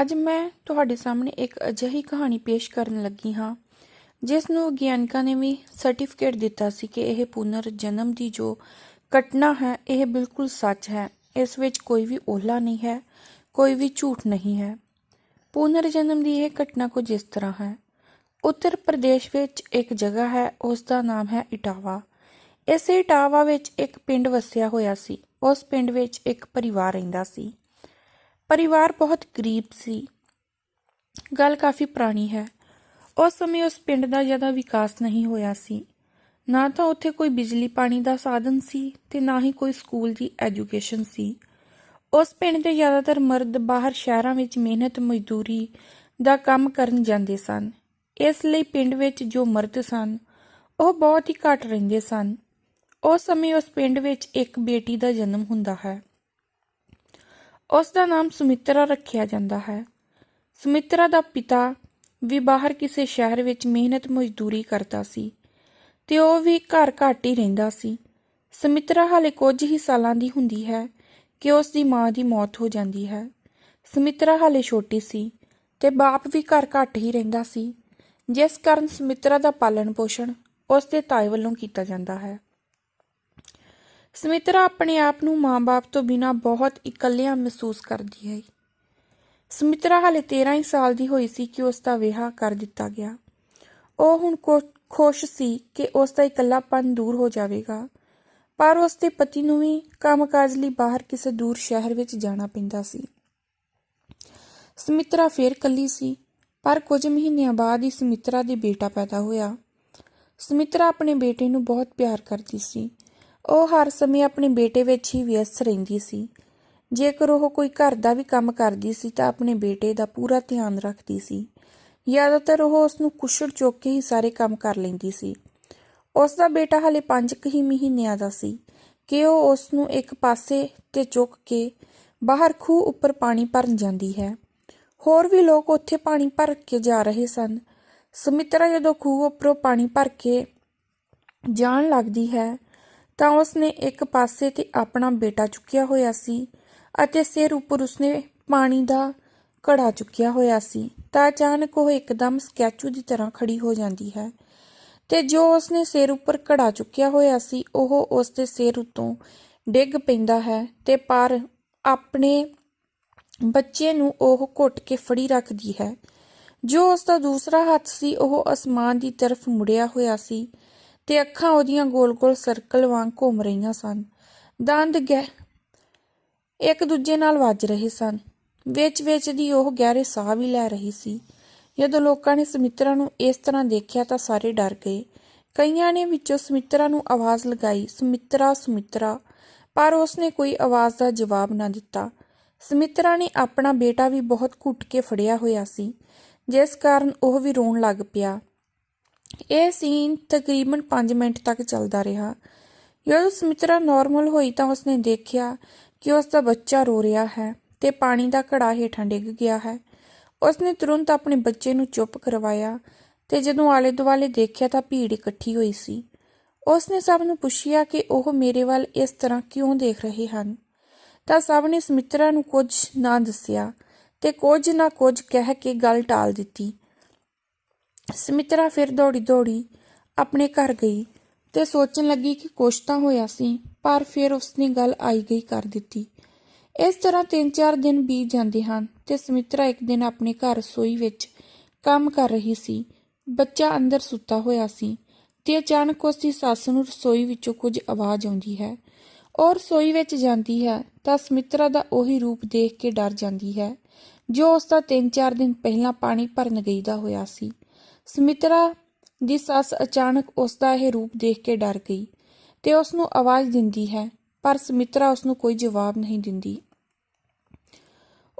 ਅੱਜ ਮੈਂ ਤੁਹਾਡੇ ਸਾਹਮਣੇ ਇੱਕ ਅਜਿਹੀ ਕਹਾਣੀ ਪੇਸ਼ ਕਰਨ ਲੱਗੀ ਹਾਂ ਜਿਸ ਨੂੰ ਵਿਗਿਆਨਕਾਂ ਨੇ ਵੀ ਸਰਟੀਫਿਕੇਟ ਦਿੱਤਾ ਸੀ ਕਿ ਇਹ ਪੁਨਰ ਜਨਮ ਦੀ ਜੋ ਘਟਨਾ ਹੈ, ਇਹ ਬਿਲਕੁਲ ਸੱਚ ਹੈ। ਇਸ ਵਿੱਚ ਕੋਈ ਵੀ ਓਹਲਾ ਨਹੀਂ ਹੈ, ਕੋਈ ਵੀ ਝੂਠ ਨਹੀਂ ਹੈ। ਪੁਨਰ ਜਨਮ ਦੀ ਇਹ ਘਟਨਾ ਕੁਝ ਇਸ ਤਰ੍ਹਾਂ ਹੈ। ਉੱਤਰ ਪ੍ਰਦੇਸ਼ ਵਿੱਚ ਇੱਕ ਜਗ੍ਹਾ ਹੈ, ਉਸ ਦਾ ਨਾਮ ਹੈ ਇਟਾਵਾ। ਇਸ ਇਟਾਵਾ ਵਿੱਚ ਇੱਕ ਪਿੰਡ ਵਸਿਆ ਹੋਇਆ ਸੀ। ਉਸ ਪਿੰਡ ਵਿੱਚ ਇੱਕ ਪਰਿਵਾਰ ਰਹਿੰਦਾ ਸੀ। ਪਰਿਵਾਰ ਬਹੁਤ ਗਰੀਬ ਸੀ। ਗੱਲ ਕਾਫੀ ਪੁਰਾਣੀ ਹੈ। ਉਸ ਸਮੇਂ ਉਸ ਪਿੰਡ ਦਾ ਜ਼ਿਆਦਾ ਵਿਕਾਸ ਨਹੀਂ ਹੋਇਆ ਸੀ। ਨਾ ਤਾਂ ਉੱਥੇ ਕੋਈ ਬਿਜਲੀ ਪਾਣੀ ਦਾ ਸਾਧਨ ਸੀ ਤੇ ਨਾ ਹੀ ਕੋਈ ਸਕੂਲ ਦੀ ਐਜੂਕੇਸ਼ਨ ਸੀ। ਉਸ ਪਿੰਡ ਦੇ ਜ਼ਿਆਦਾਤਰ ਮਰਦ ਬਾਹਰ ਸ਼ਹਿਰਾਂ ਵਿੱਚ ਮਿਹਨਤ, ਮਜ਼ਦੂਰੀ ਦਾ ਕੰਮ ਕਰਨ ਜਾਂਦੇ ਸਨ। ਇਸ ਲਈ ਪਿੰਡ ਵਿੱਚ ਜੋ ਮਰਦ ਸਨ, ਉਹ ਬਹੁਤ ਹੀ ਘੱਟ ਰਹਿੰਦੇ ਸਨ। ਉਸ ਸਮੇਂ ਉਸ ਪਿੰਡ ਵਿੱਚ ਇੱਕ ਬੇਟੀ ਦਾ ਜਨਮ ਹੁੰਦਾ ਹੈ। ਉਸ ਦਾ ਨਾਮ ਸੁਮਿਤਰਾ ਰੱਖਿਆ ਜਾਂਦਾ ਹੈ। ਸੁਮਿਤਰਾ ਦਾ ਪਿਤਾ ਵੀ ਬਾਹਰ ਕਿਸੇ ਸ਼ਹਿਰ ਵਿੱਚ ਮਿਹਨਤ ਮਜ਼ਦੂਰੀ ਕਰਦਾ ਸੀ ਤੇ ਉਹ ਵੀ ਘਰ ਘੱਟ ਹੀ ਰਹਿੰਦਾ ਸੀ। ਸੁਮਿਤਰਾ ਹਾਲੇ ਕੁਝ ਹੀ ਸਾਲਾਂ ਦੀ ਹੁੰਦੀ ਹੈ ਕਿ ਉਸ ਦੀ ਮਾਂ ਦੀ ਮੌਤ ਹੋ ਜਾਂਦੀ ਹੈ। ਸੁਮਿਤਰਾ ਹਾਲੇ ਛੋਟੀ ਸੀ ਤੇ ਬਾਪ ਵੀ ਘਰ ਘੱਟ ਹੀ ਰਹਿੰਦਾ ਸੀ। ਜਿਸ ਕਾਰਨ ਸੁਮਿਤਰਾ ਦਾ ਪਾਲਣ ਪੋਸ਼ਣ ਉਸ ਦੇ ਤਾਏ ਵੱਲੋਂ ਕੀਤਾ ਜਾਂਦਾ ਹੈ। ਸਮਿਤਰਾ ਆਪਣੇ ਆਪ ਨੂੰ ਮਾਂ-ਬਾਪ ਤੋਂ ਬਿਨਾਂ ਬਹੁਤ ਇਕੱਲਿਆਂ ਮਹਿਸੂਸ ਕਰਦੀ ਹੈ। ਸਮਿਤਰਾ ਹਾਲੇ 13 ਹੀ ਸਾਲ ਦੀ ਹੋਈ ਸੀ ਕਿ ਉਸ ਦਾ ਵਿਆਹ ਕਰ ਦਿੱਤਾ ਗਿਆ। ਉਹ ਹੁਣ ਖੁਸ਼ ਸੀ ਕਿ ਉਸ ਦਾ ਇਕੱਲਾਪਨ ਦੂਰ ਹੋ ਜਾਵੇਗਾ। ਪਰ ਉਸ ਦੇ ਪਤੀ ਨੂੰ ਵੀ ਕੰਮਕਾਜ ਲਈ ਬਾਹਰ ਕਿਸੇ ਦੂਰ ਸ਼ਹਿਰ ਵਿੱਚ ਜਾਣਾ ਪੈਂਦਾ ਸੀ। ਸਮਿਤਰਾ ਫੇਰ ਕੱਲੀ ਸੀ, ਪਰ ਕੁਝ ਮਹੀਨਿਆਂ ਬਾਅਦ ਹੀ ਸਮਿਤਰਾ ਦੇ ਬੇਟਾ ਪੈਦਾ ਹੋਇਆ। ਸਮਿਤਰਾ ਆਪਣੇ ਬੇਟੇ ਨੂੰ ਬਹੁਤ ਪਿਆਰ ਕਰਦੀ ਸੀ। ਉਹ ਹਰ ਸਮੇਂ ਆਪਣੇ ਬੇਟੇ ਵਿੱਚ ਹੀ ਵਿਅਸਤ ਰਹਿੰਦੀ ਸੀ। ਜੇਕਰ ਉਹ ਕੋਈ ਘਰ ਦਾ ਵੀ ਕੰਮ ਕਰਦੀ ਸੀ ਤਾਂ ਆਪਣੇ ਬੇਟੇ ਦਾ ਪੂਰਾ ਧਿਆਨ ਰੱਖਦੀ ਸੀ। ਜ਼ਿਆਦਾਤਰ ਉਹ ਉਸ ਨੂੰ ਕੁਸ਼ਲ ਚੁੱਕ ਕੇ ਹੀ ਸਾਰੇ ਕੰਮ ਕਰ ਲੈਂਦੀ ਸੀ। ਉਸ ਦਾ ਬੇਟਾ ਹਲੇ 5 ਕੁ ਹੀ ਮਹੀਨਿਆਂ ਦਾ ਸੀ ਕਿ ਉਹ ਉਸ ਨੂੰ ਇੱਕ ਪਾਸੇ ਤੇ ਚੁੱਕ ਕੇ ਬਾਹਰ ਖੂਹ ਉੱਪਰ ਪਾਣੀ ਭਰਨ ਜਾਂਦੀ ਹੈ। ਹੋਰ ਵੀ ਲੋਕ ਉੱਥੇ ਪਾਣੀ ਭਰ ਕੇ ਜਾ ਰਹੇ ਸਨ। ਸੁਮਿਤਰਾ ਜਦੋਂ ਖੂਹ ਉੱਪਰੋਂ ਪਾਣੀ ਭਰ ਕੇ ਜਾਣ ਲੱਗਦੀ ਹੈ ਤਾਂ ਉਸਨੇ ਇੱਕ ਪਾਸੇ ਤੇ ਆਪਣਾ ਬੇਟਾ ਚੁੱਕਿਆ ਹੋਇਆ ਸੀ ਅਤੇ ਸਿਰ ਉੱਪਰ ਉਸਨੇ ਪਾਣੀ ਦਾ ਘੜਾ ਚੁੱਕਿਆ ਹੋਇਆ ਸੀ, ਤਾਂ ਅਚਾਨਕ ਉਹ ਇੱਕਦਮ ਸਕੈਚੂ ਦੀ ਤਰ੍ਹਾਂ ਖੜੀ ਹੋ ਜਾਂਦੀ ਹੈ ਤੇ ਜੋ ਉਸਨੇ ਸਿਰ ਉੱਪਰ ਘੜਾ ਚੁੱਕਿਆ ਹੋਇਆ ਸੀ, ਉਹ ਉਸ ਦੇ ਸਿਰ ਉੱਤੋਂ ਡਿੱਗ ਪੈਂਦਾ ਹੈ ਤੇ ਪਰ ਆਪਣੇ ਬੱਚੇ ਨੂੰ ਉਹ ਘੁੱਟ ਕੇ ਫੜੀ ਰੱਖਦੀ ਹੈ। ਜੋ ਉਸ ਦਾ ਦੂਸਰਾ ਹੱਥ ਸੀ, ਉਹ ਅਸਮਾਨ ਦੀ ਤਰਫ ਮੁੜਿਆ ਹੋਇਆ ਸੀ ਤੇ ਅੱਖਾਂ ਉਹਦੀਆਂ ਗੋਲ-ਗੋਲ ਸਰਕਲ ਵਾਂਗ ਘੁੰਮ ਰਹੀਆਂ ਸਨ। ਦੰਦ ਗਹਿ ਇੱਕ ਦੂਜੇ ਨਾਲ ਵੱਜ ਰਹੇ ਸਨ। ਵਿੱਚ-ਵਿੱਚ ਦੀ ਉਹ ਗਹਿਰੇ ਸਾਹ ਵੀ ਲੈ ਰਹੀ ਸੀ। ਜਦੋਂ ਲੋਕਾਂ ਨੇ ਸੁਮਿਤਰਾ ਨੂੰ ਇਸ ਤਰ੍ਹਾਂ ਦੇਖਿਆ ਤਾਂ ਸਾਰੇ ਡਰ ਗਏ। ਕਈਆਂ ਨੇ ਵਿੱਚੋਂ ਸੁਮਿਤਰਾ ਨੂੰ ਆਵਾਜ਼ ਲਗਾਈ, ਸੁਮਿਤਰਾ, ਸਮਿਤਰਾ। ਪਰ ਉਸਨੇ ਕੋਈ ਆਵਾਜ਼ ਦਾ ਜਵਾਬ ਨਾ ਦਿੱਤਾ। ਸਮਿਤਰਾ ਨੇ ਆਪਣਾ ਬੇਟਾ ਵੀ ਬਹੁਤ ਘੁੱਟ ਕੇ ਫੜਿਆ ਹੋਇਆ ਸੀ, ਜਿਸ ਕਾਰਨ ਉਹ ਵੀ ਰੋਣ ਲੱਗ ਪਿਆ। ਇਹ ਸੀਨ ਤਕਰੀਬਨ 5 ਮਿੰਟ ਤੱਕ ਚੱਲਦਾ ਰਿਹਾ। ਜਦੋਂ ਸਮਿਤਰਾ ਨਾਰਮਲ ਹੋਈ ਤਾਂ ਉਸਨੇ ਦੇਖਿਆ ਕਿ ਉਸ ਦਾ ਬੱਚਾ ਰੋ ਰਿਹਾ ਹੈ ਤੇ ਪਾਣੀ ਦਾ ਘੜਾ ਹੇਠਾਂ ਡਿੱਗ ਗਿਆ ਹੈ। ਉਸਨੇ ਤੁਰੰਤ ਆਪਣੇ ਬੱਚੇ ਨੂੰ ਚੁੱਪ ਕਰਵਾਇਆ ਤੇ ਜਦੋਂ ਆਲੇ-ਦੁਆਲੇ ਦੇਖਿਆ ਤਾਂ ਭੀੜ ਇਕੱਠੀ ਹੋਈ ਸੀ। ਉਸਨੇ ਸਭ ਨੂੰ ਪੁੱਛਿਆ ਕਿ ਉਹ ਮੇਰੇ ਵੱਲ ਇਸ ਤਰ੍ਹਾਂ ਕਿਉਂ ਦੇਖ ਰਹੇ ਹਨ? ਤਾਂ ਸਭ ਨੇ ਸਮਿਤਰਾ ਨੂੰ ਕੁਝ ਨਾ ਦੱਸਿਆ ਤੇ ਕੁਝ ਨਾ ਕੁਝ ਕਹਿ ਕੇ ਗੱਲ ਟਾਲ ਦਿੱਤੀ। ਸਮਿਤਰਾ ਫਿਰ ਦੌੜੀ ਦੌੜੀ ਆਪਣੇ ਘਰ ਗਈ ਤੇ ਸੋਚਣ ਲੱਗੀ ਕਿ ਕੁਛ ਤਾਂ ਹੋਇਆ ਸੀ, ਪਰ ਫਿਰ ਉਸਨੇ ਗੱਲ ਆਈ ਗਈ ਕਰ ਦਿੱਤੀ। ਇਸ ਤਰ੍ਹਾਂ ਤਿੰਨ ਚਾਰ ਦਿਨ ਬੀਤ ਜਾਂਦੇ ਹਨ ਤੇ ਸੁਮਿਤਰਾ ਇੱਕ ਦਿਨ ਆਪਣੇ ਘਰ ਰਸੋਈ ਵਿੱਚ ਕੰਮ ਕਰ ਰਹੀ ਸੀ। ਬੱਚਾ ਅੰਦਰ ਸੁੱਤਾ ਹੋਇਆ ਸੀ ਤੇ ਅਚਾਨਕ ਉਸ ਦੀ ਸੱਸ ਨੂੰ ਰਸੋਈ ਵਿੱਚੋਂ ਕੁਝ ਆਵਾਜ਼ ਆਉਂਦੀ ਹੈ। ਉਹ ਰਸੋਈ ਵਿੱਚ ਜਾਂਦੀ ਹੈ ਤਾਂ ਸਮਿਤਰਾ ਦਾ ਉਹੀ ਰੂਪ ਦੇਖ ਕੇ ਡਰ ਜਾਂਦੀ ਹੈ, ਜੋ ਉਸ ਦਾ ਤਿੰਨ ਚਾਰ ਦਿਨ ਪਹਿਲਾਂ ਪਾਣੀ ਭਰਨ ਗਈ ਦਾ ਹੋਇਆ ਸੀ। ਸਮਿਤਰਾ ਦੀ ਸੱਸ ਅਚਾਨਕ ਉਸ ਦਾ ਇਹ ਰੂਪ ਦੇਖ ਕੇ ਡਰ ਗਈ ਤੇ ਉਸ ਨੂੰ ਆਵਾਜ਼ ਦਿੰਦੀ ਹੈ, ਪਰ ਸੁਮਿਤਰਾ ਉਸ ਨੂੰ ਕੋਈ ਜਵਾਬ ਨਹੀਂ ਦਿੰਦੀ।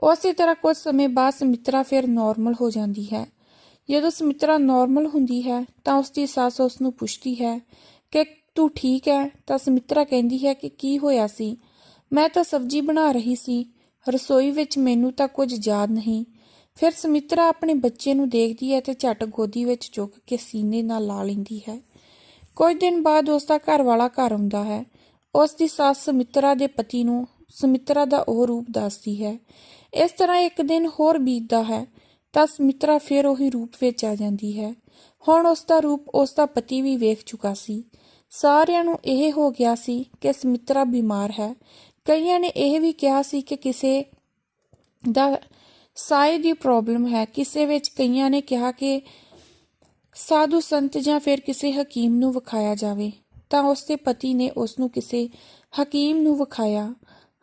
ਉਸੇ ਤਰ੍ਹਾਂ ਕੁਝ ਸਮੇਂ ਬਾਅਦ ਸੁਮਿਤਰਾ ਫਿਰ ਨਾਰਮਲ ਹੋ ਜਾਂਦੀ ਹੈ। ਜਦੋਂ ਸੁਮਿਤਰਾ ਨਾਰਮਲ ਹੁੰਦੀ ਹੈ, ਤਾਂ ਉਸ ਦੀ ਸੱਸ ਉਸ ਨੂੰ ਪੁੱਛਦੀ ਹੈ ਕਿ ਤੂੰ ਠੀਕ ਹੈ? ਤਾਂ ਸੁਮਿਤਰਾ ਕਹਿੰਦੀ ਹੈ ਕਿ ਕੀ ਹੋਇਆ ਸੀ? ਮੈਂ ਤਾਂ ਸਬਜ਼ੀ ਬਣਾ ਰਹੀ ਸੀ। ਰਸੋਈ ਵਿੱਚ ਮੈਨੂੰ ਤਾਂ ਕੁਝ ਯਾਦ ਨਹੀਂ। ਫਿਰ ਸੁਮਿਤਰਾ ਆਪਣੇ ਬੱਚੇ ਨੂੰ ਦੇਖਦੀ ਹੈ ਤੇ ਝਟ ਗੋਦੀ ਵਿੱਚ ਚੁੱਕ ਕੇ ਸੀਨੇ ਨਾਲ ਲਾ ਲੈਂਦੀ ਹੈ। ਕੁਝ ਦਿਨ ਬਾਅਦ ਉਸ ਦਾ ਘਰ ਵਾਲਾ ਘਰ ਆਉਂਦਾ ਹੈ। ਉਸ ਦੀ ਸੱਸ ਸਮਿਤਰਾ ਦੇ ਪਤੀ ਨੂੰ ਸਮਿਤਰਾ ਦਾ ਉਹ ਰੂਪ ਦੱਸਦੀ ਹੈ। ਇਸ ਤਰ੍ਹਾਂ ਇੱਕ ਦਿਨ ਹੋਰ ਬੀਤਦਾ ਹੈ, ਤਾਂ ਸੁਮਿਤਰਾ ਫਿਰ ਉਹੀ ਰੂਪ ਵਿੱਚ ਆ ਜਾਂਦੀ ਹੈ। ਹੁਣ ਉਸ ਦਾ ਰੂਪ ਉਸ ਦਾ ਪਤੀ ਵੀ ਵੇਖ ਚੁੱਕਾ ਸੀ। ਸਾਰਿਆਂ ਨੂੰ ਇਹ ਹੋ ਗਿਆ ਸੀ ਕਿ ਸਮਿਤਰਾ ਬਿਮਾਰ ਹੈ। ਕਈਆਂ ਨੇ ਇਹ ਵੀ ਕਿਹਾ ਸੀ ਕਿ ਕਿਸੇ ਦਾ ਸਾਏ ਦੀ ਪ੍ਰੋਬਲਮ ਹੈ। ਕਿਸੇ ਵਿੱਚ ਕਈਆਂ ਨੇ ਕਿਹਾ ਕਿ ਸਾਧੂ ਸੰਤ ਜਾਂ ਫਿਰ ਕਿਸੇ ਹਕੀਮ ਨੂੰ ਵਿਖਾਇਆ ਜਾਵੇ, ਤਾਂ ਉਸ ਦੇ ਪਤੀ ਨੇ ਉਸ ਨੂੰ ਕਿਸੇ ਹਕੀਮ ਨੂੰ ਵਿਖਾਇਆ।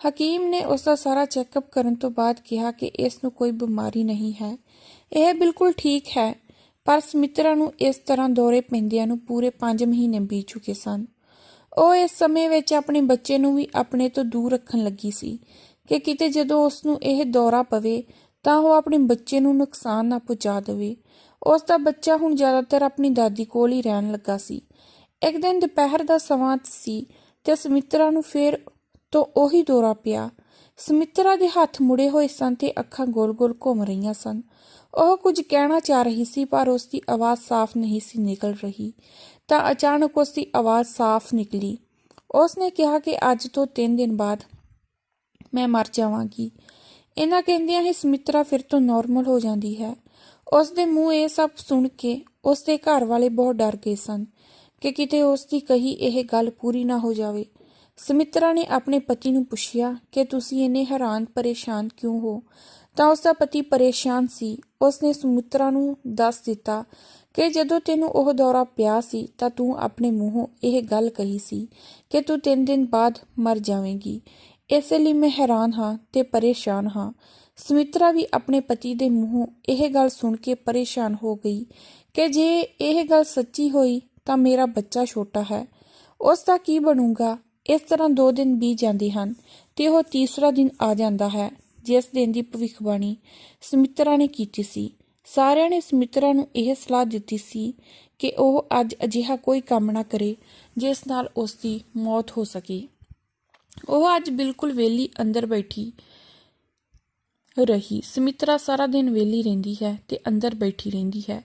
ਹਕੀਮ ਨੇ ਉਸ ਦਾ ਸਾਰਾ ਚੈੱਕਅਪ ਕਰਨ ਤੋਂ ਬਾਅਦ ਕਿਹਾ ਕਿ ਇਸ ਨੂੰ ਕੋਈ ਬਿਮਾਰੀ ਨਹੀਂ ਹੈ। ਇਹ ਬਿਲਕੁਲ ਠੀਕ ਹੈ, ਪਰ ਸਮਿਤਰਾ ਨੂੰ ਇਸ ਤਰ੍ਹਾਂ ਦੌਰੇ ਪੈਂਦਿਆਂ ਨੂੰ ਪੂਰੇ 5 ਮਹੀਨੇ ਬੀਤ ਚੁੱਕੇ ਸਨ। ਉਹ ਇਸ ਸਮੇਂ ਵਿੱਚ ਆਪਣੇ ਬੱਚੇ ਨੂੰ ਵੀ ਆਪਣੇ ਤੋਂ ਦੂਰ ਰੱਖਣ ਲੱਗੀ ਸੀ ਕਿ ਕਿਤੇ ਜਦੋਂ ਉਸ ਨੂੰ ਇਹ ਦੌਰਾ ਪਵੇ ਤਾਂ ਉਹ ਆਪਣੇ ਬੱਚੇ ਨੂੰ ਨੁਕਸਾਨ ਨਾ ਪਹੁੰਚਾ ਦੇਵੇ। ਉਸ ਦਾ ਬੱਚਾ ਹੁਣ ਜ਼ਿਆਦਾਤਰ ਆਪਣੀ ਦਾਦੀ ਕੋਲ ਹੀ ਰਹਿਣ ਲੱਗਾ ਸੀ। ਇੱਕ ਦਿਨ ਦੁਪਹਿਰ ਦਾ ਸਮਾਂ ਸੀ ਤੇ ਸੁਮਿਤਰਾ ਨੂੰ ਫੇਰ ਤੋਂ ਉਹੀ ਦੌਰਾ ਪਿਆ। ਸਮਿਤਰਾ ਦੇ ਹੱਥ ਮੁੜੇ ਹੋਏ ਸਨ ਤੇ ਅੱਖਾਂ ਗੋਲ-ਗੋਲ ਘੁੰਮ ਰਹੀਆਂ ਸਨ। ਉਹ ਕੁਝ ਕਹਿਣਾ ਚਾਹ ਰਹੀ ਸੀ ਪਰ ਉਸ ਦੀ ਆਵਾਜ਼ ਸਾਫ਼ ਨਹੀਂ ਸੀ ਨਿਕਲ ਰਹੀ। ਤਾਂ ਅਚਾਨਕ ਉਸ ਦੀ ਆਵਾਜ਼ ਸਾਫ਼ ਨਿਕਲੀ। ਉਸ ਨੇ ਕਿਹਾ ਕਿ ਅੱਜ ਤੋਂ 3 ਦਿਨ ਬਾਅਦ ਮੈਂ ਮਰ ਜਾਵਾਂਗੀ। ਇਹਨਾਂ ਕਹਿੰਦਿਆਂ ਹੀ ਸਮਿਤਰਾ ਫਿਰ ਤੋਂ ਨਾਰਮਲ ਹੋ ਜਾਂਦੀ ਹੈ। ਉਸ ਦੇ ਮੂੰਹ ਇਹ ਸਭ ਸੁਣ ਕੇ ਉਸ ਦੇ ਘਰ ਵਾਲੇ ਬਹੁਤ ਡਰ ਗਏ ਸਨ ਕਿ ਕਿਤੇ ਉਸ ਦੀ ਕਹੀ ਇਹ ਗੱਲ ਪੂਰੀ ਨਾ ਹੋ ਜਾਵੇ। ਸਮਿਤਰਾ ਨੇ ਆਪਣੇ ਪਤੀ ਨੂੰ ਪੁੱਛਿਆ ਕਿ ਤੁਸੀਂ ਇੰਨੇ ਹੈਰਾਨ ਪਰੇਸ਼ਾਨ ਕਿਉਂ ਹੋ? ਤਾਂ ਉਸ ਦਾ ਪਤੀ ਪਰੇਸ਼ਾਨ ਸੀ। ਉਸ ਨੇ ਸਮਿਤਰਾ ਨੂੰ ਦੱਸ ਦਿੱਤਾ ਕਿ ਜਦੋਂ ਤੈਨੂੰ ਉਹ ਦੌਰਾ ਪਿਆ ਸੀ ਤਾਂ ਤੂੰ ਆਪਣੇ ਮੂੰਹੋਂ ਇਹ ਗੱਲ ਕਹੀ ਸੀ ਕਿ ਤੂੰ ਤਿੰਨ ਦਿਨ ਬਾਅਦ ਮਰ ਜਾਵੇਂਗੀ। ਇਸੇ ਲਈ ਮੈਂ ਹੈਰਾਨ ਹਾਂ ਤੇ ਪਰੇਸ਼ਾਨ ਹਾਂ। ਸੁਮਿਤਰਾ ਵੀ ਆਪਣੇ ਪਤੀ ਦੇ ਮੂੰਹੋਂ ਇਹ ਗੱਲ ਸੁਣ ਕੇ ਪਰੇਸ਼ਾਨ ਹੋ ਗਈ ਕਿ ਜੇ ਇਹ ਗੱਲ ਸੱਚੀ ਹੋਈ ਤਾਂ ਮੇਰਾ ਬੱਚਾ ਛੋਟਾ ਹੈ। ਉਸ ਦਾ ਕੀ ਬਣੂਗਾ? ਇਸ ਤਰ੍ਹਾਂ ਦੋ ਦਿਨ ਬੀਤ ਜਾਂਦੇ ਹਨ ਤੇ ਉਹ ਤੀਸਰਾ ਦਿਨ ਆ ਜਾਂਦਾ ਹੈ, ਜਿਸ ਦਿਨ ਦੀ ਭਵਿੱਖਬਾਣੀ ਸਮਿਤਰਾ ਨੇ ਕੀਤੀ ਸੀ। ਸਾਰਿਆਂ ਨੇ ਸੁਮਿਤਰਾ ਨੂੰ ਇਹ ਸਲਾਹ ਦਿੱਤੀ ਸੀ ਕਿ ਉਹ ਅੱਜ ਅਜਿਹਾ ਕੋਈ ਕੰਮ ਨਾ ਕਰੇ, ਜਿਸ ਨਾਲ ਉਸ ਦੀ ਮੌਤ ਹੋ ਸਕੇ। ਉਹ ਅੱਜ ਬਿਲਕੁਲ ਵੇਲੀ ਅੰਦਰ ਬੈਠੀ ਰਹੀ। ਸਮਿਤਰਾ ਸਾਰਾ ਦਿਨ ਵੇਲੀ ਰਹਿੰਦੀ ਹੈ ਤੇ ਅੰਦਰ ਬੈਠੀ ਰਹਿੰਦੀ ਹੈ।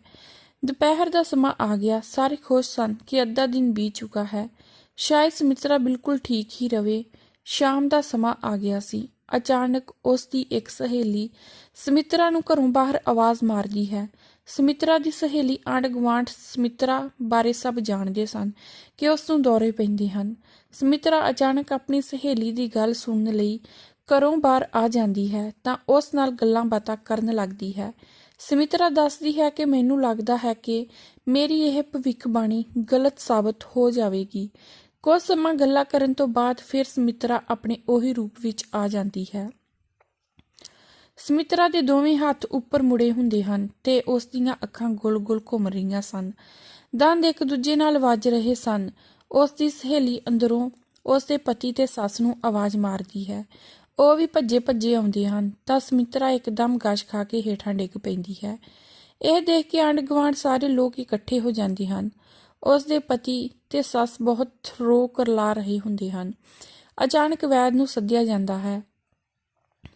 ਦੁਪਹਿਰ ਦਾ ਸਮਾਂ ਆ ਗਿਆ। ਸਾਰੇ ਖੁਸ਼ ਸਨ ਕਿ ਅੱਧਾ ਦਿਨ ਬੀਤ ਚੁੱਕਾ ਹੈ। ਸ਼ਾਇਦ ਸਮਿਤਰਾ ਬਿਲਕੁਲ ਠੀਕ ਹੀ ਰਵੇ। ਸ਼ਾਮ ਦਾ ਸਮਾਂ ਆ ਗਿਆ ਸੀ। ਅਚਾਨਕ ਉਸ ਦੀ ਇੱਕ ਸਹੇਲੀ ਸਮਿਤਰਾ ਨੂੰ ਘਰੋਂ ਬਾਹਰ ਆਵਾਜ਼ ਮਾਰਦੀ ਹੈ। ਸੁਮਿਤਰਾ ਦੀ ਸਹੇਲੀ ਆਂਢ ਗੁਆਂਢ ਸਮਿਤਰਾ ਬਾਰੇ ਸਭ ਜਾਣਦੇ ਸਨ ਕਿ ਉਸ ਨੂੰ ਦੌਰੇ ਪੈਂਦੇ ਹਨ। ਸਮਿਤਰਾ ਅਚਾਨਕ ਆਪਣੀ ਸਹੇਲੀ ਦੀ ਗੱਲ ਸੁਣਨ ਲਈ ਘਰੋਂ ਬਾਹਰ ਆ ਜਾਂਦੀ ਹੈ ਤਾਂ ਉਸ ਨਾਲ ਗੱਲਾਂ ਬਾਤਾਂ ਕਰਨ ਲੱਗਦੀ ਹੈ। ਸਮਿਤਰਾ ਦੱਸਦੀ ਹੈ ਕਿ ਮੈਨੂੰ ਲੱਗਦਾ ਹੈ ਕਿ ਮੇਰੀ ਇਹ ਭਵਿੱਖਬਾਣੀ ਗਲਤ ਸਾਬਤ ਹੋ ਜਾਵੇਗੀ। ਕੁਝ ਸਮਾਂ ਗੱਲਾਂ ਕਰਨ ਤੋਂ ਬਾਅਦ ਫਿਰ ਸਮਿਤਰਾ ਆਪਣੇ ਉਹੀ ਰੂਪ ਵਿੱਚ ਆ ਜਾਂਦੀ ਹੈ। ਸਮਿਤਰਾ ਦੇ ਦੋਵੇਂ ਹੱਥ ਉੱਪਰ ਮੁੜੇ ਹੁੰਦੇ ਹਨ ਤੇ ਉਸ ਦੀਆਂ ਅੱਖਾਂ ਗੁੱਲ-ਗੁੱਲ ਘੁੰਮ ਰਹੀਆਂ ਸਨ। ਦੰਦ ਇੱਕ ਦੂਜੇ ਨਾਲ ਵੱਜ ਰਹੇ ਸਨ। ਉਸ ਦੀ ਸਹੇਲੀ ਅੰਦਰੋਂ ਉਸ ਦੇ ਪਤੀ ਤੇ ਸੱਸ ਨੂੰ ਆਵਾਜ਼ ਮਾਰਦੀ ਹੈ। ਉਹ ਵੀ ਭੱਜੇ ਭੱਜੇ ਆਉਂਦੇ ਹਨ, ਤਾਂ ਸਮਿਤਰਾ ਇੱਕਦਮ ਗਸ਼ ਖਾ ਕੇ ਹੇਠਾਂ ਡਿੱਗ ਪੈਂਦੀ ਹੈ। ਇਹ ਦੇਖ ਕੇ ਆਂਢ ਗੁਆਂਢ ਸਾਰੇ ਲੋਕ ਇਕੱਠੇ ਹੋ ਜਾਂਦੇ ਹਨ। ਉਸ ਦੇ ਪਤੀ ਤੇ ਸੱਸ ਬਹੁਤ ਰੋ ਕਰਲਾ ਰਹੇ ਹੁੰਦੇ ਹਨ। ਅਚਾਨਕ ਵੈਦ ਨੂੰ ਸੱਦਿਆ ਜਾਂਦਾ ਹੈ।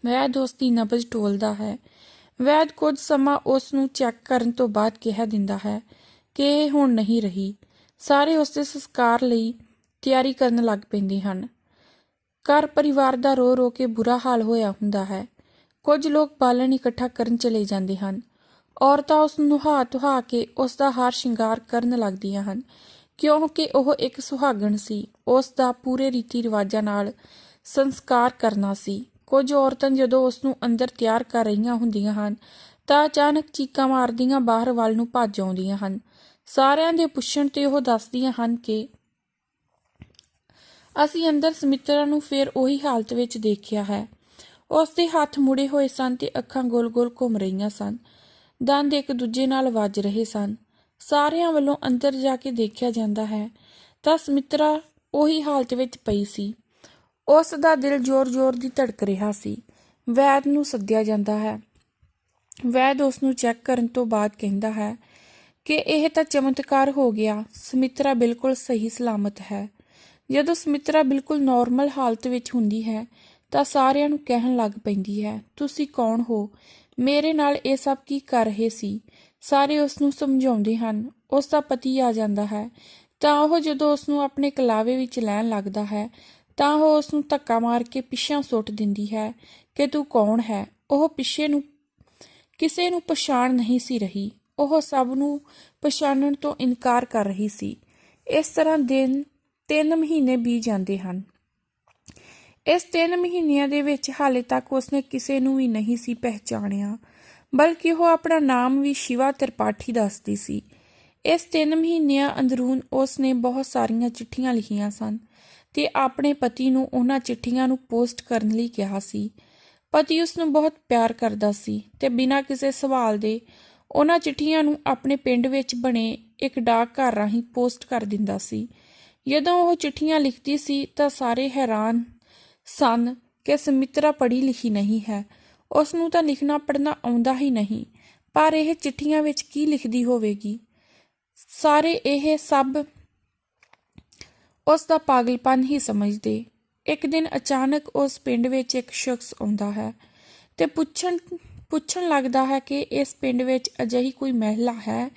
ਵੈਦ ਉਸ ਦੀ ਨਬਜ਼ ਟੋਲਦਾ ਹੈ। ਵੈਦ ਕੁਝ ਸਮਾਂ ਉਸ ਨੂੰ ਚੈੱਕ ਕਰਨ ਤੋਂ ਬਾਅਦ ਕਹਿ ਦਿੰਦਾ ਹੈ ਕਿ ਇਹ ਹੁਣ ਨਹੀਂ ਰਹੀ। ਸਾਰੇ ਉਸ ਦੇ ਸੰਸਕਾਰ ਲਈ ਤਿਆਰੀ ਕਰਨ ਲੱਗ ਪੈਂਦੇ ਹਨ। ਘਰ ਪਰਿਵਾਰ ਦਾ ਰੋ ਰੋ ਕੇ ਬੁਰਾ ਹਾਲ ਹੋਇਆ ਹੁੰਦਾ ਹੈ। ਕੁਝ ਲੋਕ ਬਾਲਣ ਇਕੱਠਾ ਕਰਨ ਚਲੇ ਜਾਂਦੇ ਹਨ। ਔਰਤਾਂ ਉਸ ਨੂੰ ਨੁਹਾ ਧੁਹਾ ਕੇ ਉਸ ਦਾ ਹਾਰ ਸ਼ਿੰਗਾਰ ਕਰਨ ਲੱਗਦੀਆਂ ਹਨ। ਕਿਉਂਕਿ ਉਹ ਇੱਕ ਸੁਹਾਗਣ ਸੀ। ਉਸ ਦਾ ਪੂਰੇ ਰੀਤੀ ਰਿਵਾਜਾਂ ਨਾਲ ਸੰਸਕਾਰ ਕਰਨਾ ਸੀ। ਕੁਝ ਔਰਤਾਂ ਜਦੋਂ ਉਸ ਨੂੰ ਅੰਦਰ ਤਿਆਰ ਕਰ ਰਹੀਆਂ ਹੁੰਦੀਆਂ ਹਨ, ਤਾਂ ਅਚਾਨਕ ਚੀਕਾਂ ਮਾਰਦੀਆਂ ਬਾਹਰ ਵੱਲ ਨੂੰ ਭੱਜ ਆਉਂਦੀਆਂ ਹਨ। ਸਾਰਿਆਂ ਦੇ ਪੁੱਛਣ ਤੇ ਉਹ ਦੱਸਦੀਆਂ ਹਨ ਕਿ ਅਸੀਂ ਅੰਦਰ ਸਮਿਤਰਾ ਨੂੰ ਫਿਰ ਉਹੀ ਹਾਲਤ ਵਿੱਚ ਦੇਖਿਆ ਹੈ। ਉਸ ਦੇ ਹੱਥ ਮੁੜੇ ਹੋਏ ਸਨ ਤੇ ਅੱਖਾਂ ਗੋਲ-ਗੋਲ ਘੁੰਮ ਰਹੀਆਂ ਸਨ। ਦੰਦ ਇੱਕ ਦੂਜੇ ਨਾਲ ਵੱਜ ਰਹੇ ਸਨ। ਸਾਰਿਆਂ ਵੱਲੋਂ ਅੰਦਰ ਜਾ ਕੇ ਦੇਖਿਆ ਜਾਂਦਾ ਹੈ ਤਾਂ ਸਮਿਤਰਾ ਉਹੀ ਹਾਲਤ ਵਿੱਚ ਪਈ ਸੀ। ਉਸ ਦਾ ਦਿਲ ਜ਼ੋਰ-ਜ਼ੋਰ ਦੀ ਧੜਕ ਰਿਹਾ ਸੀ। ਵੈਦ ਨੂੰ ਸੱਦਿਆ ਜਾਂਦਾ ਹੈ। ਵੈਦ ਉਸ ਨੂੰ ਚੈੱਕ ਕਰਨ ਤੋਂ ਬਾਅਦ ਕਹਿੰਦਾ ਹੈ ਕਿ ਇਹ ਤਾਂ ਚਮਤਕਾਰ ਹੋ ਗਿਆ, ਸਮਿਤਰਾ ਬਿਲਕੁਲ ਸਹੀ ਸਲਾਮਤ ਹੈ। ਜਦੋਂ ਸਮਿਤਰਾ ਬਿਲਕੁਲ ਨਾਰਮਲ ਹਾਲਤ ਵਿੱਚ ਹੁੰਦੀ ਹੈ, ਤਾਂ ਸਾਰਿਆਂ ਨੂੰ ਕਹਿਣ ਲੱਗ ਪੈਂਦੀ ਹੈ, ਤੁਸੀਂ ਕੌਣ ਹੋ? ਮੇਰੇ ਨਾਲ ਇਹ ਸਭ ਕੀ ਕਰ ਰਹੇ ਸੀ? ਸਾਰੇ ਉਸ ਨੂੰ ਸਮਝਾਉਂਦੇ ਹਨ, ਉਸ ਦਾ ਪਤੀ ਆ ਜਾਂਦਾ ਹੈ। ਤਾਂ ਉਹ ਜਦੋਂ ਉਸ ਨੂੰ ਆਪਣੇ ਕਲਾਵੇ ਵਿੱਚ ਲੈਣ ਲੱਗਦਾ ਹੈ, ਤਾਂ ਉਹ ਉਸ ਨੂੰ ਧੱਕਾ ਮਾਰ ਕੇ ਪਿੱਛੋਂ ਸੁੱਟ ਦਿੰਦੀ ਹੈ ਕਿ ਤੂੰ ਕੌਣ ਹੈ? ਉਹ ਪਿੱਛੇ ਨੂੰ, ਕਿਸੇ ਨੂੰ ਪਛਾਣ ਨਹੀਂ ਸੀ ਰਹੀ। ਉਹ ਸਭ ਨੂੰ ਪਛਾਣਨ ਤੋਂ ਇਨਕਾਰ ਕਰ ਰਹੀ ਸੀ। ਇਸ ਤਰ੍ਹਾਂ ਦਿਨ 3 ਮਹੀਨੇ ਬੀਤ ਜਾਂਦੇ ਹਨ। ਇਸ 3 ਮਹੀਨਿਆਂ ਦੇ ਵਿੱਚ ਹਾਲੇ ਤੱਕ ਉਸਨੇ ਕਿਸੇ ਨੂੰ ਵੀ ਨਹੀਂ ਸੀ ਪਹਿਚਾਣਿਆ, ਬਲਕਿ ਉਹ ਆਪਣਾ ਨਾਮ ਵੀ ਸ਼ਿਵਾ ਤ੍ਰਿਪਾਠੀ ਦੱਸਦੀ ਸੀ। ਇਸ 3 ਮਹੀਨਿਆਂ ਅੰਦਰੂਨ ਉਸਨੇ ਬਹੁਤ ਸਾਰੀਆਂ ਚਿੱਠੀਆਂ ਲਿਖੀਆਂ ਸਨ ਤੇ ਆਪਣੇ ਪਤੀ ਨੂੰ ਉਹਨਾਂ ਚਿੱਠੀਆਂ ਨੂੰ ਪੋਸਟ ਕਰਨ ਲਈ ਕਿਹਾ ਸੀ। ਪਤੀ ਉਸ ਨੂੰ ਬਹੁਤ ਪਿਆਰ ਕਰਦਾ ਸੀ ਤੇ ਬਿਨਾਂ ਕਿਸੇ ਸਵਾਲ ਦੇ ਉਹਨਾਂ ਚਿੱਠੀਆਂ ਨੂੰ ਆਪਣੇ ਪਿੰਡ ਵਿੱਚ ਬਣੇ ਇੱਕ ਡਾਕ ਘਰ ਰਾਹੀਂ ਪੋਸਟ ਕਰ ਦਿੰਦਾ ਸੀ। ਜਦੋਂ ਉਹ ਚਿੱਠੀਆਂ ਲਿਖਦੀ ਸੀ ਤਾਂ ਸਾਰੇ ਹੈਰਾਨ ਸਨ ਕਿ ਸਮਿਤਰਾ ਪੜ੍ਹੀ ਲਿਖੀ ਨਹੀਂ ਹੈ। ਉਸ ਨੂੰ ਤਾਂ ਲਿਖਣਾ ਪੜ੍ਹਨਾ ਆਉਂਦਾ ਹੀ ਨਹੀਂ, ਪਰ ਇਹ ਚਿੱਠੀਆਂ ਵਿੱਚ ਕੀ ਲਿਖਦੀ ਹੋਵੇਗੀ? ਸਾਰੇ ਇਹ ਸਭ ਉਸ ਦਾ ਪਾਗਲਪਨ ਹੀ ਸਮਝਦੇ। ਇੱਕ ਦਿਨ ਅਚਾਨਕ ਉਸ ਪਿੰਡ ਵਿੱਚ ਇੱਕ ਸ਼ਖਸ ਆਉਂਦਾ ਹੈ ਤੇ ਪੁੱਛਣ ਪੁੱਛਣ ਲੱਗਦਾ ਹੈ ਕਿ ਇਸ ਪਿੰਡ ਵਿੱਚ ਅਜਿਹੀ ਕੋਈ ਮਹਿਲਾ ਹੈ,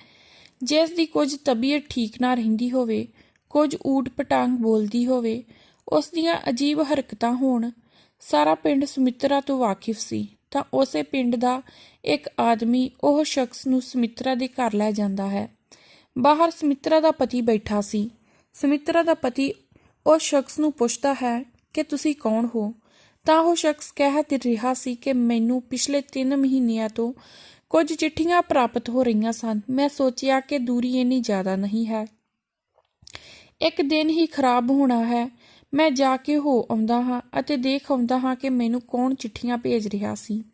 ਜਿਸ ਦੀ ਕੁਝ ਤਬੀਅਤ ਠੀਕ ਨਾ ਰਹਿੰਦੀ ਹੋਵੇ, ਕੁਝ ਊਟ ਪਟਾਂਗ ਬੋਲਦੀ ਹੋਵੇ, ਉਸ ਦੀਆਂ ਅਜੀਬ ਹਰਕਤਾਂ ਹੋਣ। ਸਾਰਾ ਪਿੰਡ ਸੁਮਿਤਰਾ ਤੋਂ ਵਾਕਿਫ ਸੀ, ਤਾਂ ਉਸੇ ਪਿੰਡ ਦਾ ਇੱਕ ਆਦਮੀ ਉਹ ਸ਼ਖਸ ਨੂੰ ਸੁਮਿਤਰਾ ਦੇ ਘਰ ਲੈ ਜਾਂਦਾ ਹੈ। ਬਾਹਰ ਸੁਮਿਤਰਾ ਦਾ ਪਤੀ ਬੈਠਾ ਸੀ। ਸੁਮਿਤਰਾ ਦਾ ਪਤੀ ਉਸ ਸ਼ਖਸ ਨੂੰ ਪੁੱਛਦਾ ਹੈ ਕਿ ਤੁਸੀਂ ਕੌਣ ਹੋ? ਤਾਂ ਉਹ ਸ਼ਖਸ ਕਹਿ ਤੇ ਰਿਹਾ ਸੀ ਕਿ ਮੈਨੂੰ ਪਿਛਲੇ 3 ਮਹੀਨਿਆਂ ਤੋਂ ਕੁਝ ਚਿੱਠੀਆਂ ਪ੍ਰਾਪਤ ਹੋ ਰਹੀਆਂ ਸਨ। ਮੈਂ ਸੋਚਿਆ ਕਿ ਦੂਰੀ ਇੰਨੀ ਜ਼ਿਆਦਾ ਨਹੀਂ ਹੈ। ਇੱਕ ਦਿਨ ਹੀ ਖਰਾਬ ਹੋਣਾ ਹੈ। ਮੈਂ ਜਾ ਕੇ ਹੋ ਆਉਂਦਾ ਹਾਂ ਅਤੇ ਦੇਖ ਆਉਂਦਾ ਹਾਂ ਕਿ ਮੈਨੂੰ ਕੌਣ ਚਿੱਠੀਆਂ ਭੇਜ ਰਿਹਾ ਸੀ।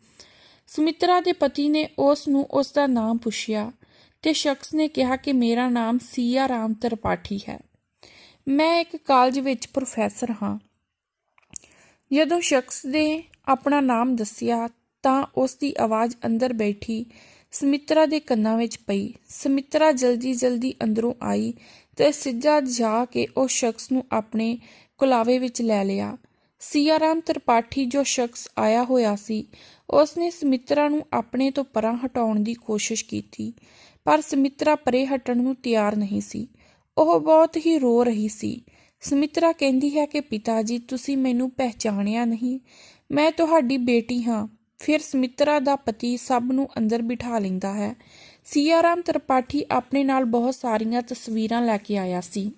ਸੁਮਿਤਰਾ ਦੇ ਪਤੀ ਨੇ ਉਸ ਨੂੰ ਉਸ ਦਾ ਨਾਮ ਪੁੱਛਿਆ ਤੇ ਸ਼ਖਸ ਨੇ ਕਿਹਾ ਕਿ ਮੇਰਾ ਨਾਮ ਸੀਆ ਰਾਮ ਤ੍ਰਿਪਾਠੀ ਹੈ। ਮੈਂ ਇੱਕ ਕਾਲਜ ਵਿੱਚ ਪ੍ਰੋਫੈਸਰ ਹਾਂ। ਜਦੋਂ ਸ਼ਖਸ ਨੇ ਆਪਣਾ ਨਾਮ ਦੱਸਿਆ ਤਾਂ ਉਸ ਦੀ ਆਵਾਜ਼ ਅੰਦਰ ਬੈਠੀ, ਸਮਿਤਰਾ ਦੇ ਕੰਨਾਂ ਵਿੱਚ ਪਈ। ਸਮਿਤਰਾ ਜਲਦੀ ਜਲਦੀ ਅੰਦਰੋਂ ਆਈ ਤੇ ਸਿੱਧਾ ਜਾ ਕੇ ਉਹ ਸ਼ਖਸ ਨੂੰ ਆਪਣੇ ਕੁਲਾਵੇ ਵਿੱਚ ਲੈ ਲਿਆ। ਸੀਆਰਾਮ ਤ੍ਰਿਪਾਠੀ ਜੋ ਸ਼ਖਸ ਆਇਆ ਹੋਇਆ ਸੀ, ਉਸਨੇ ਸਮਿਤਰਾ ਨੂੰ ਆਪਣੇ ਤੋਂ ਪਰਾਂ ਹਟਾਉਣ ਦੀ ਕੋਸ਼ਿਸ਼ ਕੀਤੀ, ਪਰ ਸਮਿਤਰਾ ਪਰੇ ਹਟਣ ਨੂੰ ਤਿਆਰ ਨਹੀਂ ਸੀ। ਉਹ ਬਹੁਤ ਹੀ ਰੋ ਰਹੀ ਸੀ। ਸੁਮਿਤਰਾ ਕਹਿੰਦੀ ਹੈ ਕਿ ਪਿਤਾ ਜੀ ਤੁਸੀਂ ਮੈਨੂੰ ਪਹਿਚਾਣਿਆ ਨਹੀਂ। ਮੈਂ ਤੁਹਾਡੀ ਬੇਟੀ ਹਾਂ। ਫਿਰ ਸੁਮਿਤਰਾ ਦਾ ਪਤੀ ਸਭ ਨੂੰ ਅੰਦਰ ਬਿਠਾ ਲੈਂਦਾ ਹੈ। ਸੀਆਰਾਮ ਤ੍ਰਿਪਾਠੀ ਆਪਣੇ ਨਾਲ ਬਹੁਤ ਸਾਰੀਆਂ ਤਸਵੀਰਾਂ ਲੈ ਕੇ ਆਇਆ ਸੀ।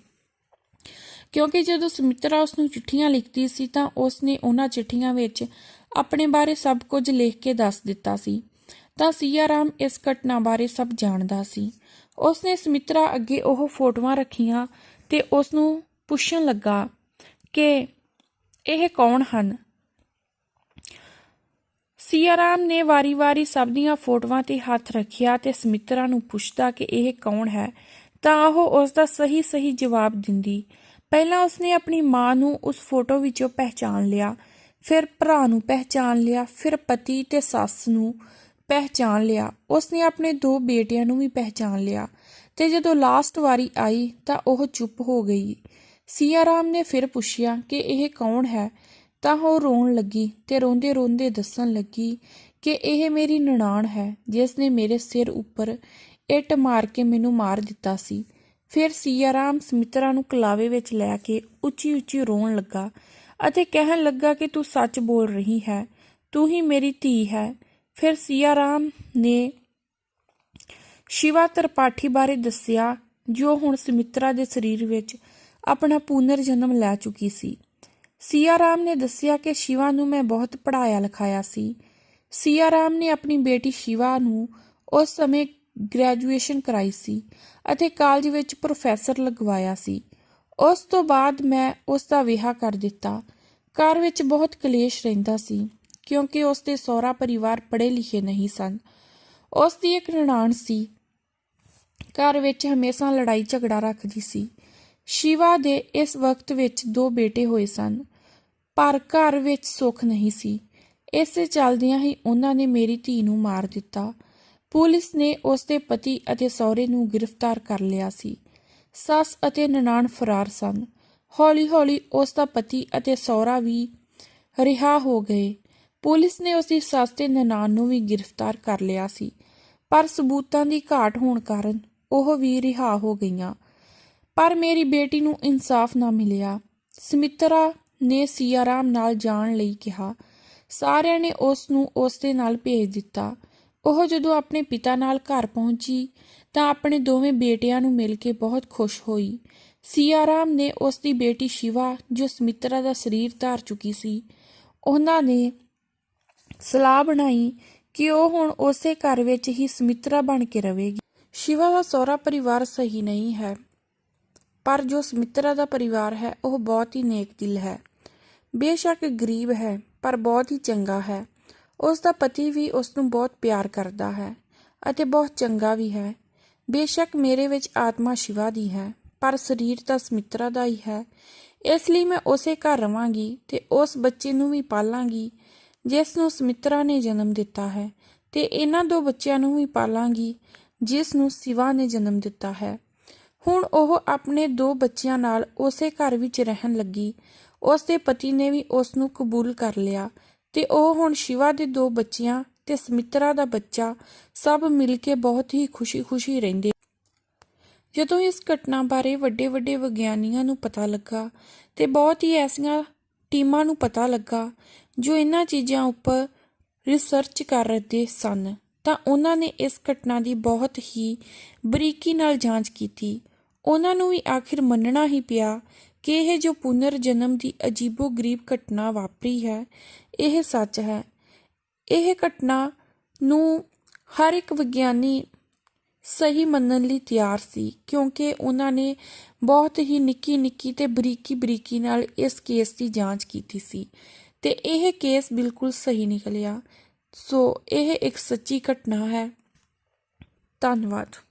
ਕਿਉਂਕਿ ਜਦੋਂ ਸੁਮਿਤਰਾ ਉਸ ਨੂੰ ਚਿੱਠੀਆਂ ਲਿਖਦੀ ਸੀ ਤਾਂ ਉਸ ਨੇ ਉਹਨਾਂ ਚਿੱਠੀਆਂ ਵਿੱਚ ਆਪਣੇ ਬਾਰੇ ਸਭ ਕੁਝ ਲਿਖ ਕੇ ਦੱਸ ਦਿੱਤਾ ਸੀ। ਤਾਂ ਸੀਆਰਾਮ ਇਸ ਘਟਨਾ ਬਾਰੇ ਸਭ ਜਾਣਦਾ ਸੀ। ਉਸ ਨੇ ਸਮਿਤਰਾ ਅੱਗੇ ਉਹ ਫੋਟੋਆਂ ਰੱਖੀਆਂ ਤੇ ਉਸ ਨੂੰ ਪੁੱਛਣ ਲੱਗਾ ਕਿ ਇਹ ਕੌਣ ਹਨ? ਸੀਆਰਾਮ ਨੇ ਵਾਰੀ-ਵਾਰੀ ਸਭ ਦੀਆਂ ਫੋਟੋਆਂ ਤੇ ਹੱਥ ਰੱਖਿਆ ਤੇ ਸਮਿਤਰਾ ਨੂੰ ਪੁੱਛਦਾ ਕਿ ਇਹ ਕੌਣ ਹੈ, ਤਾਂ ਉਹ ਉਸ ਦਾ ਸਹੀ-ਸਹੀ ਜਵਾਬ ਦਿੰਦੀ। ਪਹਿਲਾਂ ਉਸਨੇ ਆਪਣੀ ਮਾਂ ਨੂੰ ਉਸ ਫੋਟੋ ਵਿੱਚੋਂ ਪਹਿਚਾਨ ਲਿਆ, ਫਿਰ ਭਰਾ ਨੂੰ ਪਹਿਚਾਨ ਲਿਆ, ਫਿਰ ਪਤੀ ਤੇ ਸੱਸ ਨੂੰ ਪਹਿਚਾਨ ਲਿਆ। ਉਸਨੇ ਆਪਣੇ ਦੋ ਬੇਟਿਆਂ ਨੂੰ ਵੀ ਪਹਿਚਾਨ ਲਿਆ ਤੇ ਜਦੋਂ ਲਾਸਟ ਵਾਰੀ ਆਈ ਤਾਂ ਉਹ ਚੁੱਪ ਹੋ ਗਈ। ਸੀਆਰਾਮ ਨੇ ਫਿਰ ਪੁੱਛਿਆ ਕਿ ਇਹ ਕੌਣ ਹੈ? ਤਾਂ ਉਹ ਰੋਣ ਲੱਗੀ ਤੇ ਰੋਂਦੇ ਰੋਂਦੇ ਦੱਸਣ ਲੱਗੀ ਕਿ ਇਹ ਮੇਰੀ ਨਨਾਣ ਹੈ, ਜਿਸ ਨੇ ਮੇਰੇ ਸਿਰ ਉੱਪਰ ਇੱਟ ਮਾਰ ਕੇ ਮੈਨੂੰ ਮਾਰ ਦਿੱਤਾ ਸੀ। ਫਿਰ ਸੀਆਰਾਮ ਸਮਿਤਰਾ ਨੂੰ ਕਲਾਵੇ ਵਿੱਚ ਲੈ ਕੇ ਉੱਚੀ ਉੱਚੀ ਰੋਣ ਲੱਗਾ ਅਤੇ ਕਹਿਣ ਲੱਗਾ ਕਿ ਤੂੰ ਸੱਚ ਬੋਲ ਰਹੀ ਹੈ, ਤੂੰ ਹੀ ਮੇਰੀ ਧੀ ਹੈ। ਫਿਰ ਸੀਆਰਾਮ ਨੇ ਸ਼ਿਵਾ ਤ੍ਰਿਪਾਠੀ ਬਾਰੇ ਦੱਸਿਆ, ਜੋ ਹੁਣ ਸਮਿਤਰਾ ਦੇ ਸਰੀਰ ਵਿੱਚ ਆਪਣਾ ਪੁਨਰ ਜਨਮ ਲੈ ਚੁੱਕੀ ਸੀ। ਸੀਆਰਾਮ ਨੇ ਦੱਸਿਆ ਕਿ ਸ਼ਿਵਾ ਨੂੰ ਮੈਂ ਬਹੁਤ ਪੜਾਇਆ ਲਿਖਾਇਆ ਸੀ। ਸੀਆਰਾਮ ਨੇ ਆਪਣੀ ਬੇਟੀ ਸ਼ਿਵਾ ਨੂੰ ਉਸ ਸਮੇਂ ਗ੍ਰੈਜੂਏਸ਼ਨ ਕਰਾਈ ਸੀ ਅਤੇ ਕਾਲਜ ਵਿੱਚ ਪ੍ਰੋਫੈਸਰ ਲਗਵਾਇਆ ਸੀ। ਉਸ ਤੋਂ ਬਾਅਦ ਮੈਂ ਉਸ ਦਾ ਵਿਆਹ ਕਰ ਦਿੱਤਾ। ਘਰ ਵਿੱਚ ਬਹੁਤ ਕਲੇਸ਼ ਰਹਿੰਦਾ ਸੀ, ਕਿਉਂਕਿ ਉਸ ਦੇ ਸਹੁਰਾ ਪਰਿਵਾਰ ਪੜ੍ਹੇ ਲਿਖੇ ਨਹੀਂ ਸਨ। ਉਸ ਦੀ ਇੱਕ ਨਨਾਣ ਸੀ। ਘਰ ਵਿੱਚ ਹਮੇਸ਼ਾ ਲੜਾਈ ਝਗੜਾ ਰੱਖਦੀ ਸੀ। ਸ਼ਿਵਾ ਦੇ ਇਸ ਵਕਤ ਵਿੱਚ ਦੋ ਬੇਟੇ ਹੋਏ ਸਨ। ਪਰ ਘਰ ਵਿੱਚ ਸੁੱਖ ਨਹੀਂ ਸੀ। ਇਸੇ ਚੱਲਦਿਆਂ ਹੀ ਉਹਨਾਂ ਨੇ ਮੇਰੀ ਧੀ ਨੂੰ ਮਾਰ ਦਿੱਤਾ। ਪੁਲਿਸ ਨੇ ਉਸ ਦੇ ਪਤੀ ਅਤੇ ਸਹੁਰੇ ਨੂੰ ਗ੍ਰਿਫਤਾਰ ਕਰ ਲਿਆ ਸੀ। ਸੱਸ ਅਤੇ ਨਨਾਣ ਫਰਾਰ ਸਨ। ਹੌਲੀ-ਹੌਲੀ ਉਸ ਦਾ ਪਤੀ ਅਤੇ ਸਹੁਰਾ ਵੀ ਰਿਹਾ ਹੋ ਗਏ। ਪੁਲਿਸ ਨੇ ਉਸ ਦੀ ਸੱਸ ਤੇ ਨਨਾਣ ਨੂੰ ਵੀ ਗ੍ਰਿਫਤਾਰ ਕਰ ਲਿਆ ਸੀ। ਪਰ ਸਬੂਤਾਂ ਦੀ ਘਾਟ ਹੋਣ ਕਾਰਨ ਉਹ ਵੀ ਰਿਹਾ ਹੋ ਗਈਆਂ। ਪਰ ਮੇਰੀ ਬੇਟੀ ਨੂੰ ਇਨਸਾਫ ਨਾ ਮਿਲਿਆ। ਸਮਿਤਰਾ ਨੇ ਸੀਆਰਾਮ ਨਾਲ ਜਾਣ ਲਈ ਕਿਹਾ। ਸਾਰਿਆਂ ਨੇ ਉਸ ਨੂੰ ਉਸ ਦੇ ਨਾਲ ਭੇਜ ਦਿੱਤਾ। ਉਹ ਜਦੋਂ ਆਪਣੇ ਪਿਤਾ ਨਾਲ ਘਰ ਪਹੁੰਚੀ ਤਾਂ ਆਪਣੇ ਦੋਵੇਂ ਬੇਟਿਆਂ ਨੂੰ ਮਿਲ ਕੇ ਬਹੁਤ ਖੁਸ਼ ਹੋਈ। ਸੀਆਰਾਮ ਨੇ ਉਸ ਦੀ ਬੇਟੀ ਸ਼ਿਵਾ, ਜੋ ਸਮਿਤਰਾ ਦਾ ਸਰੀਰ ਧਾਰ ਚੁੱਕੀ ਸੀ, ਉਹਨਾਂ ਨੇ ਸਲਾਹ ਬਣਾਈ ਕਿ ਉਹ ਹੁਣ ਉਸੇ ਘਰ ਵਿੱਚ ਹੀ ਸਮਿਤਰਾ ਬਣ ਕੇ ਰਹੇਗੀ ਸ਼ਿਵਾ ਦਾ ਸਹੁਰਾ ਪਰਿਵਾਰ ਸਹੀ ਨਹੀਂ ਹੈ। ਪਰ ਜੋ ਸਮਿਤਰਾ ਦਾ ਪਰਿਵਾਰ ਹੈ, ਉਹ ਬਹੁਤ ਹੀ ਨੇਕ ਦਿਲ ਹੈ। ਬੇਸ਼ੱਕ ਗਰੀਬ ਹੈ, ਪਰ ਬਹੁਤ ਹੀ ਚੰਗਾ ਹੈ। ਉਸ ਦਾ ਪਤੀ ਵੀ ਉਸ ਨੂੰ ਬਹੁਤ ਪਿਆਰ ਕਰਦਾ ਹੈ ਅਤੇ ਬਹੁਤ ਚੰਗਾ ਵੀ ਹੈ। ਬੇਸ਼ੱਕ ਮੇਰੇ ਵਿੱਚ ਆਤਮਾ ਸ਼ਿਵਾ ਦੀ ਹੈ, ਪਰ ਸਰੀਰ ਤਾਂ ਸਮਿਤਰਾ ਦਾ ਹੀ ਹੈ। ਇਸ ਲਈ ਮੈਂ ਉਸੇ ਘਰ ਰਵਾਂਗੀ ਤੇ ਉਸ ਬੱਚੇ ਨੂੰ ਵੀ ਪਾਲਾਂਗੀ, ਜਿਸ ਨੂੰ ਸਮਿਤਰਾ ਨੇ ਜਨਮ ਦਿੱਤਾ ਹੈ ਤੇ ਇਹਨਾਂ ਦੋ ਬੱਚਿਆਂ ਨੂੰ ਵੀ ਪਾਲਾਂਗੀ, ਜਿਸ ਨੂੰ ਸਿਵਾ ਨੇ ਜਨਮ ਦਿੱਤਾ ਹੈ। ਹੁਣ ਉਹ ਆਪਣੇ ਦੋ ਬੱਚਿਆਂ ਨਾਲ ਉਸੇ ਘਰ ਵਿੱਚ ਰਹਿਣ ਲੱਗੀ। ਉਸ ਦੇ ਪਤੀ ਨੇ ਵੀ ਉਸ ਨੂੰ ਕਬੂਲ ਕਰ ਲਿਆ ਤੇ ਉਹ ਹੁਣ ਸ਼ਿਵਾ ਦੇ ਦੋ ਬੱਚਿਆਂ ਤੇ ਸਮਿਤਰਾ ਦਾ ਬੱਚਾ ਸਭ ਮਿਲ ਕੇ ਬਹੁਤ ਹੀ ਖੁਸ਼ੀ-ਖੁਸ਼ੀ ਰਹਿੰਦੇ। ਜਦੋਂ ਇਸ ਘਟਨਾ ਬਾਰੇ ਵੱਡੇ ਵੱਡੇ ਵਿਗਿਆਨੀਆਂ ਨੂੰ ਪਤਾ ਲੱਗਾ ਤੇ ਬਹੁਤ ਹੀ ਐਸੀਆਂ ਟੀਮਾਂ ਨੂੰ ਪਤਾ ਲੱਗਾ ਜੋ ਇਹਨਾਂ ਚੀਜ਼ਾਂ ਉੱਪਰ ਰਿਸਰਚ ਕਰ ਰਹੇ ਸਨ ਤਾਂ ਉਹਨਾਂ ਨੇ ਇਸ ਘਟਨਾ ਦੀ ਬਹੁਤ ਹੀ ਬਰੀਕੀ ਨਾਲ ਜਾਂਚ ਕੀਤੀ। ਉਹਨਾਂ ਨੂੰ ਵੀ ਆਖਿਰ ਮੰਨਣਾ ਹੀ ਪਿਆ ਕਿ ਇਹ ਜੋ ਪੁਨਰ ਜਨਮ ਦੀ ਅਜੀਬੋ-ਗਰੀਬ ਘਟਨਾ ਵਾਪਰੀ ਹੈ, ਇਹ ਸੱਚ ਹੈ। ਇਹ ਘਟਨਾ ਨੂੰ ਹਰ ਇੱਕ ਵਿਗਿਆਨੀ ਸਹੀ ਮੰਨਣ ਲਈ ਤਿਆਰ ਸੀ, ਕਿਉਂਕਿ ਉਹਨਾਂ ਨੇ ਬਹੁਤ ਹੀ ਨਿੱਕੀ ਨਿੱਕੀ ਤੇ ਬਰੀਕੀ ਬਰੀਕੀ ਨਾਲ ਇਸ ਕੇਸ ਦੀ ਜਾਂਚ ਕੀਤੀ ਸੀ ਤੇ ਇਹ ਕੇਸ ਬਿਲਕੁਲ ਸਹੀ ਨਿਕਲਿਆ। ਸੋ ਇਹ ਇੱਕ ਸੱਚੀ ਘਟਨਾ ਹੈ। ਧੰਨਵਾਦ।